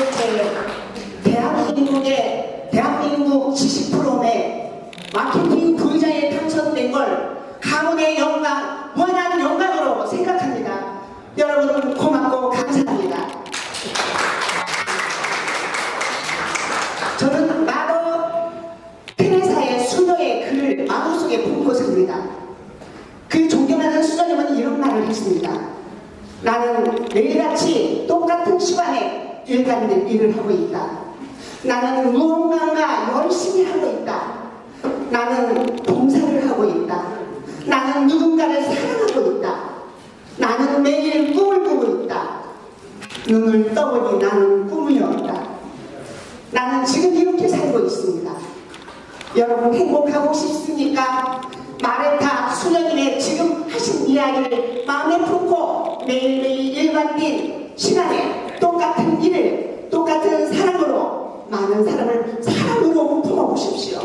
이렇게 대한민국의 대한민국 70%의 마케팅 부자에 당선된 걸 가문의 영광, 무한한 영광으로 생각합니다. 여러분 고맙고 감사합니다. 저는 마더 테레사의 수녀의 글을 마음속에 품고 삽니다. 그 존경하는 수녀님은 이런 말을 했습니다. 나는 매일같이 똑같은 시간에 일관된 일을 하고 있다. 나는 무언가가 열심히 하고 있다. 나는 봉사를 하고 있다. 나는 누군가를 사랑하고 있다. 나는 매일 꿈을 꾸고 있다. 눈을 떠보니 나는 꿈이었다. 나는 지금 이렇게 살고 있습니다. 여러분 행복하고 싶습니까? 마레타 수녀님의 지금 하신 이야기를 마음에 품고 매일매일 일관된 시간에 똑같은 일, 똑같은 사랑으로 많은 사람을 사랑으로 품어 보십시오.